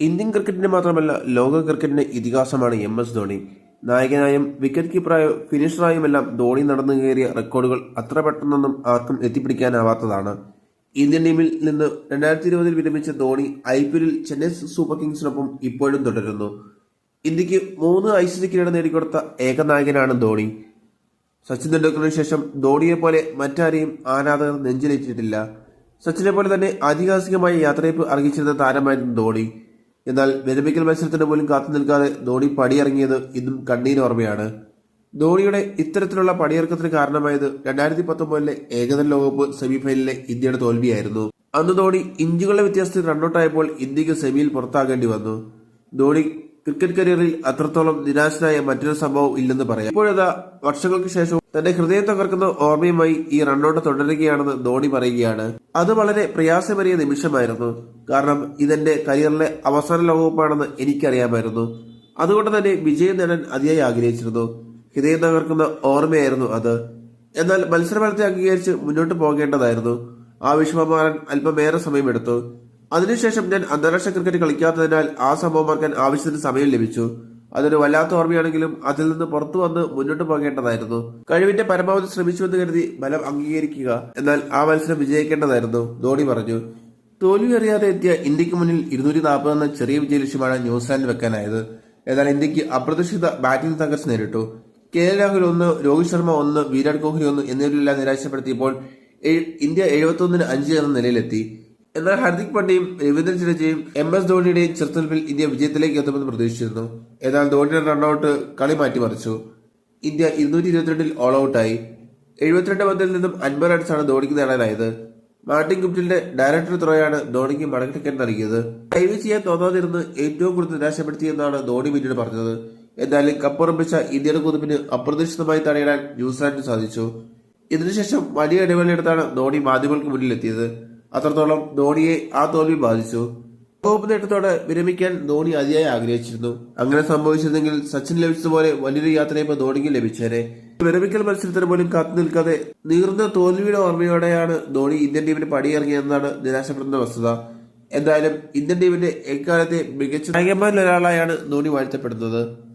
Indian ക്രിക്കറ്റിന് മാത്രമല്ല ലോക ക്രിക്കറ്റിന്റെ ഇതിഹാസമാണ് എം എസ് ധോണി. നായകനായും വിക്കറ്റ് കീപ്പറായും ഫിനിഷറായുമെല്ലാം ധോണി നടന്നു കയറിയ റെക്കോർഡുകൾ അത്ര പെട്ടെന്നൊന്നും ആർക്കും എത്തിപ്പിടിക്കാനാവാത്തതാണ്. ഇന്ത്യൻ ടീമിൽ നിന്ന് രണ്ടായിരത്തി ഇരുപതിൽ വിരമിച്ച ധോണി ഐ പി എല്ലിൽ ചെന്നൈ സൂപ്പർ കിങ്സിനൊപ്പം ഇപ്പോഴും തുടരുന്നു. ഇന്ത്യയ്ക്ക് മൂന്ന് ഐ സി സി കിരീടം നേടിക്കൊടുത്ത ഏക നായകനാണ് ധോണി. സച്ചിൻ തെണ്ടുൽക്കറിന് ശേഷം ധോണിയെ പോലെ മറ്റാരെയും ആരാധകർ നെഞ്ചിലേറ്റിട്ടില്ല. സച്ചിനെ പോലെ തന്നെ ഐതിഹാസികമായ യാത്രയപ്പ് അറിയിച്ചിരുന്ന താരമായിരുന്നു ധോണി. എന്നാൽ വിരമിക്കൽ മത്സരത്തിന് പോലും കാത്തു നിൽക്കാതെ ധോണി പടിയിറങ്ങിയത് ഇന്നും കണ്ണീരോർമ്മയാണ് ധോണിയുടെ ഇത്തരത്തിലുള്ള പടിയിറക്കത്തിന് കാരണമായത് രണ്ടായിരത്തി പത്തൊമ്പതിലെ ഏകദിന ലോകകപ്പ് സെമിഫൈനലിലെ ഇന്ത്യയുടെ തോൽവിയായിരുന്നു. അന്ന് ധോണി ഇഞ്ചുകളുടെ വ്യത്യാസത്തിൽ റണ്ണൌട്ടായപ്പോൾ ഇന്ത്യയ്ക്ക് സെമിയിൽ പുറത്താകേണ്ടി വന്നു. ധോണി ക്രിക്കറ്റ് കരിയറിൽ അത്രത്തോളം നിരാശനായ മറ്റൊരു സംഭവം ഇല്ലെന്ന് പറയാം. ഇപ്പോഴതാ വർഷങ്ങൾക്ക് ശേഷവും തന്റെ ഹൃദയം തകർക്കുന്ന ഓർമ്മയുമായി ഈ റണ്ണൌട്ട് തുടരുകയാണെന്ന് ധോണി പറയുകയാണ്. അത് വളരെ പ്രയാസമേറിയ നിമിഷമായിരുന്നു. കാരണം ഇതെന്റെ കരിയറിലെ അവസാന ലോകകപ്പാണെന്ന് എനിക്കറിയാമായിരുന്നു. അതുകൊണ്ട് തന്നെ വിജയം നേടാൻ അതിയായി ആഗ്രഹിച്ചിരുന്നു. ഹൃദയം തകർക്കുന്ന ഓർമ്മയായിരുന്നു അത്. എന്നാൽ മത്സരഫലത്തെ അംഗീകരിച്ച് മുന്നോട്ട് പോകേണ്ടതായിരുന്നു. ആ വിഷമം മാറാൻ അല്പമേറെ സമയമെടുത്തു. അതിനുശേഷം ഞാൻ അന്താരാഷ്ട്ര ക്രിക്കറ്റ് കളിക്കാത്തതിനാൽ ആ സംഭവം മറക്കാൻ ആവശ്യത്തിന് സമയം ലഭിച്ചു. അതൊരു വല്ലാത്ത ഓർമ്മയാണെങ്കിലും അതിൽ നിന്ന് പുറത്തു വന്ന് മുന്നോട്ട് പോകേണ്ടതായിരുന്നു. കഴിവിന്റെ പരമാവധി ശ്രമിച്ചുവെന്ന് കരുതി ബലം അംഗീകരിക്കുക. എന്നാൽ ആ മത്സരം വിജയിക്കേണ്ടതായിരുന്നു. ധോണി പറഞ്ഞു. തോൽവി അറിയാതെ എത്തിയ ഇന്ത്യയ്ക്ക് മുന്നിൽ ഇരുന്നൂറ്റി നാൽപ്പത് എന്ന ചെറിയ വിജയ ലക്ഷ്യമാണ് ന്യൂസിലാൻഡ് വെക്കാനായത്. എന്നാൽ ഇന്ത്യയ്ക്ക് അപ്രതീക്ഷിത ബാറ്റിംഗ് തകർച്ച നേരിട്ടു. കെ എൽ രാഹുൽ ഒന്ന് രോഹിത് ശർമ്മ ഒന്ന് വിരാട് കോഹ്ലി ഒന്ന് എന്നിവരെല്ലാം നിരാശപ്പെടുത്തിയപ്പോൾ ഇന്ത്യ ഇന്ത്യ എഴുപത്തൊന്നിന് അഞ്ച് എന്ന നിലയിലെത്തി. എന്നാൽ ഹാർദിക് പാണ്ഡ്യയും രവീന്ദ്ര ജഡേജയും എം എസ് ധോണിയുടെയും ചെറുത്തുനിൽപ്പിൽ ഇന്ത്യ വിജയത്തിലേക്ക് എത്തുമെന്ന് പ്രതീക്ഷിച്ചിരുന്നു. എന്നാൽ ധോണിയുടെ റണ്ണൌട്ട് കളി മാറ്റിമറിച്ചു ഇന്ത്യ ഇരുന്നൂറ്റി ഇരുപത്തിരണ്ടിൽ ഓൾ ഔട്ടായി എഴുപത്തിരണ്ട് പന്തിൽ നിന്നും അൻപത് റൺസാണ് ധോണിക്ക് നേടാനായത്. മാർട്ടിൻ ഗുപ്റ്റിന്റെ ഡയറക്ടർ ത്രോയാണ് ധോണിക്ക് ടിക്കറ്റ് നൽകിയത്. ഡൈവ് ചെയ്യാൻ തോന്നാതിരുന്ന് ഏറ്റവും കൂടുതൽ നിരാശപ്പെടുത്തിയെന്നാണ് ധോണി പിന്നീട് പറഞ്ഞത്. എന്നാലും കപ്പുറപ്പിച്ച ഇന്ത്യയുടെ കുതിപ്പിന് അപ്രതീക്ഷിതമായി തടയിടാൻ ന്യൂസിലാൻഡിന് സാധിച്ചു. ഇതിനുശേഷം വലിയ ഇടവേളയെടുത്താണ് ധോണി മാധ്യമങ്ങൾക്ക് മുന്നിലെത്തിയത്. അത്രത്തോളം ധോണിയെ ആ തോൽവി ബാധിച്ചു. ലോകകപ്പ് നേട്ടത്തോടെ വിരമിക്കാൻ ധോണി അതിയായി ആഗ്രഹിച്ചിരുന്നു. അങ്ങനെ സംഭവിച്ചിരുന്നെങ്കിൽ സച്ചിൻ ലഭിച്ചതുപോലെ വലിയൊരു യാത്രയപ്പ് ധോണിക്ക് ലഭിച്ചേനെ. വിരമിക്കൽ മത്സരത്തിന് പോലും കാത്തു നിൽക്കാതെ നീർന്ന തോൽവിയുടെ ഓർമ്മയോടെയാണ് ധോണി ഇന്ത്യൻ ടീമിന് പടിയിറങ്ങിയതെന്നാണ് നിരാശപ്പെടുന്ന വസ്തുത. എന്തായാലും ഇന്ത്യൻ ടീമിന്റെ എക്കാലത്തെ മികച്ച നായകന്മാരിലൊരാളായാണ് ധോണി വാഴ്ത്തപ്പെടുന്നത്.